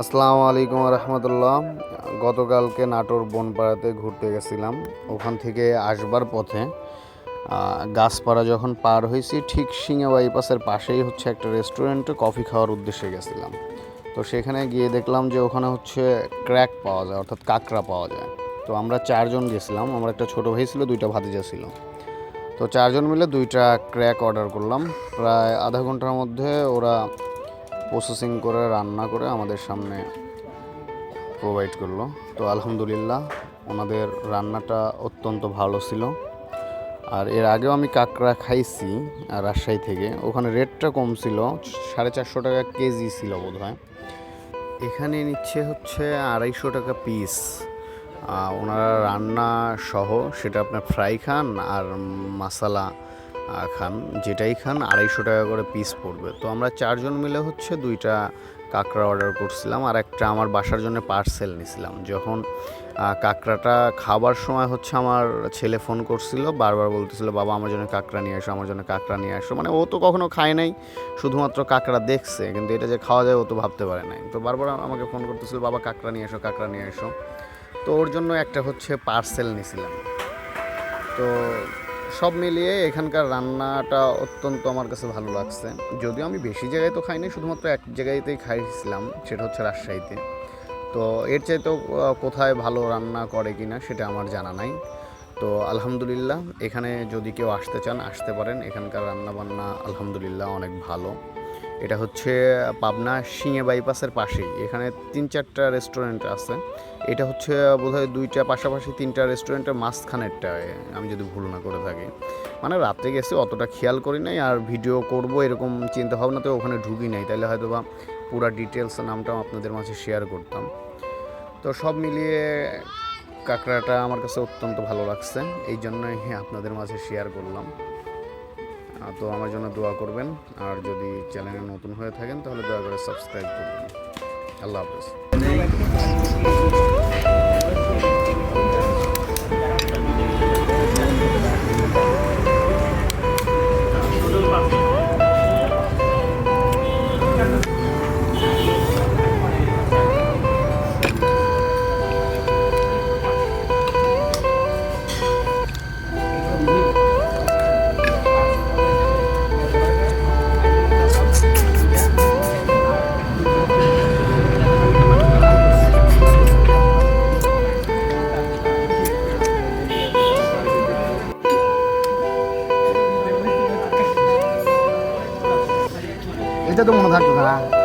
আসসালামু আলাইকুম রহমতুল্লাহ। গতকালকে নাটোর বনপাড়াতে ঘুরতে গেছিলাম। ওখান থেকে আসবার পথে গাছপাড়া যখন পার হয়েছি, ঠিক সিঙে বাইপাসের পাশেই হচ্ছে একটা রেস্টুরেন্টে, কফি খাওয়ার উদ্দেশ্যে গেছিলাম। তো সেখানে গিয়ে দেখলাম যে ওখানে হচ্ছে ক্র্যাক পাওয়া যায়, অর্থাৎ কাঁকড়া পাওয়া যায়। তো আমরা চারজন গেছিলাম, আমার একটা ছোটো ভাই ছিল, দুইটা ভাতিজা ছিল। তো চারজন মিলে দুইটা ক্র্যাক অর্ডার করলাম। প্রায় আধা ঘণ্টার মধ্যে ওরা প্রসেসিং করে রান্না করে আমাদের সামনে প্রোভাইড করল। তো আলহামদুলিল্লাহ ওনাদের রান্নাটা অত্যন্ত ভালো ছিল। আর এর আগেও আমি কাঁকড়া খাইছি রাজশাহী থেকে। ওখানে রেটটা কম ছিল সাড়ে চারশো টাকা কেজি ছিল বোধ হয় এখানে নিচ্ছে হচ্ছে আড়াইশো টাকা পিস ওনারা রান্না সহ সেটা আপনার ফ্রাই খান আর আহ, খান, যেটাই খান, আড়াইশো টাকা করে পিস পড়বে। তো আমরা চারজন মিলে হচ্ছে দুইটা কাঁকড়া অর্ডার করছিলাম আর একটা আমার বাসার জন্য পার্সেল নিছিলাম। যখন কাঁকড়াটা খাবার সময় হচ্ছে আমার ছেলে ফোন করছিল, বারবার বলতেছিল, বাবা, আমার জন্য কাঁকড়া নিয়ে আসো, আমার জন্য কাঁকড়া নিয়ে আসো। মানে ও তো কখনো খায় নাই, শুধুমাত্র কাঁকড়া দেখছে, কিন্তু এটা যে খাওয়া যায় ও তো ভাবতে পারে নাই। তো বারবার আমাকে ফোন করতেছিল, বাবা, কাঁকড়া নিয়ে এসো কাঁকড়া নিয়ে এসো তো ওর জন্য একটা হচ্ছে পার্সেল নিছিলাম। তো সব মিলিয়ে এখানকার রান্নাটা অত্যন্ত আমার কাছে ভালো লাগছে। যদিও আমি বেশি জায়গায় তো খাইনি, শুধুমাত্র এক জায়গাতেই খাইছিলাম, সেটা হচ্ছে রাজশাহীতে। তো এর চাইতেও কোথায় ভালো রান্না করে কি না সেটা আমার জানা নাই। তো আলহামদুলিল্লাহ, এখানে যদি কেউ আসতে চান, আসতে পারেন। এখানকার রান্না বান্না আলহামদুলিল্লাহ অনেক ভালো। এটা হচ্ছে পাবনা সিঙে বাইপাসের পাশেই। এখানে তিন চারটা রেস্টুরেন্ট আছে। এটা হচ্ছে, বোধহয় দুইটা পাশাপাশি তিনটা রেস্টুরেন্টের মাঝখানেরটা, আমি যদি ভুল না করে থাকি। মানে রাত্রে গেছি, অতটা খেয়াল করি নাই, আর ভিডিও করব এরকম চিন্তা ভাবনাতে ওখানে ঢুকি নাই। তাহলে হয়তো বা পুরো ডিটেলস নামটাও আপনাদের মাঝে শেয়ার করতাম। তো সব মিলিয়ে কাঁকড়াটা আমার কাছে অত্যন্ত ভালো লাগছে। এই জন্যই আপনাদের মাঝে শেয়ার করলাম। তো আমার জন্য দোয়া করবেন। আর যদি চ্যানেলে নতুন হয়ে থাকেন, তাহলে দয়া করে সাবস্ক্রাইব করবেন। আল্লাহ হাফেজ। এটা তো মনে থাকতো না